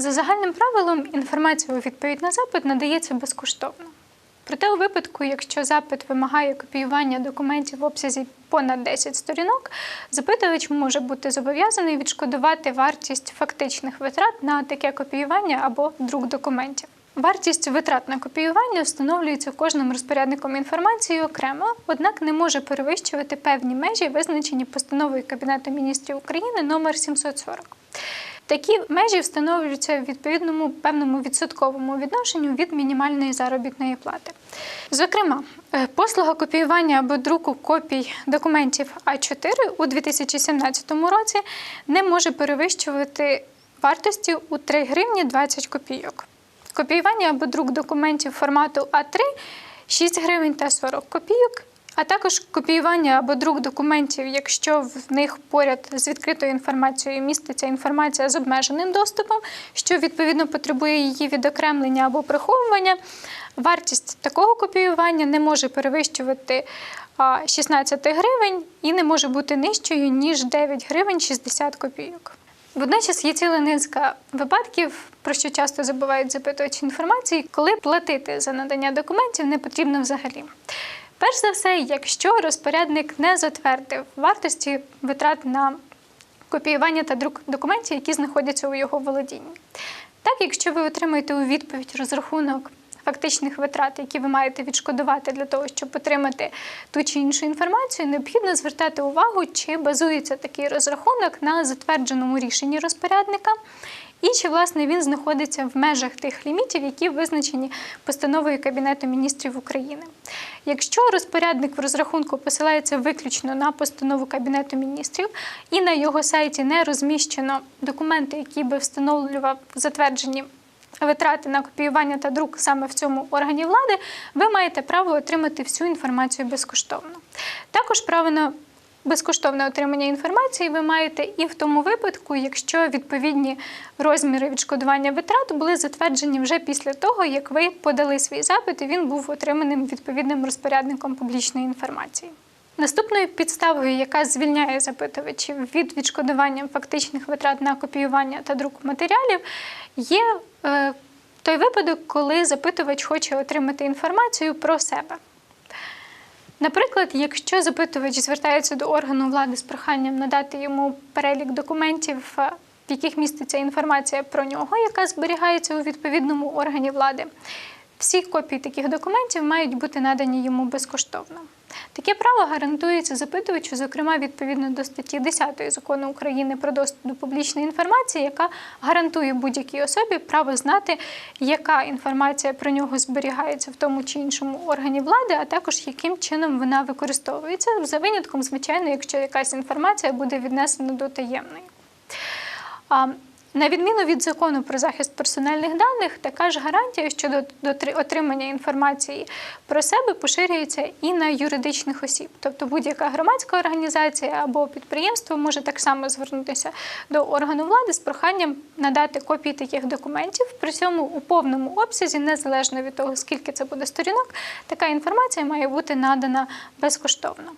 За загальним правилом інформація у відповідь на запит надається безкоштовно. Проте у випадку, якщо запит вимагає копіювання документів в обсязі понад 10 сторінок, запитувач може бути зобов'язаний відшкодувати вартість фактичних витрат на таке копіювання або друк документів. Вартість витрат на копіювання встановлюється кожним розпорядником інформації окремо, однак не може перевищувати певні межі, визначені постановою Кабінету міністрів України номер 740. Такі межі встановлюються в відповідному певному відсотковому відношенню від мінімальної заробітної плати. Зокрема, е, послуга копіювання або друку копій документів А4 у 2017 році не може перевищувати вартості у 3 гривні 20 копійок. Копіювання або друк документів формату А3 6 гривень та 40 копійок, а також копіювання або друк документів, якщо в них поряд з відкритою інформацією міститься інформація з обмеженим доступом, що відповідно потребує її відокремлення або приховування. Вартість такого копіювання не може перевищувати 16 гривень і не може бути нижчою ніж 9 гривень 60 копійок. Водночас є ціла низка випадків, про що часто забувають запитувачі інформації, коли платити за надання документів не потрібно взагалі. Перш за все, якщо розпорядник не затвердив вартості витрат на копіювання та друк документів, які знаходяться у його володінні. Так, якщо ви отримаєте у відповідь розрахунок фактичних витрат, які ви маєте відшкодувати для того, щоб отримати ту чи іншу інформацію, необхідно звертати увагу, чи базується такий розрахунок на затвердженому рішенні розпорядника. І чи власне він знаходиться в межах тих лімітів, які визначені постановою Кабінету міністрів України. Якщо розпорядник в розрахунку посилається виключно на постанову Кабінету міністрів і на його сайті не розміщено документи, які би встановлював затверджені витрати на копіювання та друк саме в цьому органі влади, ви маєте право отримати всю інформацію безкоштовно. Також право на Безкоштовне отримання інформації ви маєте і в тому випадку, якщо відповідні розміри відшкодування витрат були затверджені вже після того, як ви подали свій запит і він був отриманим відповідним розпорядником публічної інформації. Наступною підставою, яка звільняє запитувачів від відшкодування фактичних витрат на копіювання та друк матеріалів, є е, той випадок, коли запитувач хоче отримати інформацію про себе. Наприклад, якщо запитувач звертається до органу влади з проханням надати йому перелік документів, е, в яких міститься інформація про нього, яка зберігається у відповідному органі влади, всі копії таких документів мають бути надані йому безкоштовно. Таке право гарантується запитувачу, зокрема відповідно до статті 10 закону України про доступ до публічної інформації, яка гарантує будь-якій особі право знати, яка інформація про нього зберігається в тому чи іншому органі влади, а також яким чином вона використовується за винятком, звичайно, якщо якась інформація буде віднесена до таємної. На відміну від закону про захист персональних даних, така ж гарантія щодо отримання інформації про себе поширюється і на юридичних осіб. Тобто будь-яка громадська організація або підприємство може так само звернутися до органу влади з проханням надати копії таких документів. При цьому у повному обсязі, незалежно від того, скільки це буде сторінок, така інформація має бути надана безкоштовно.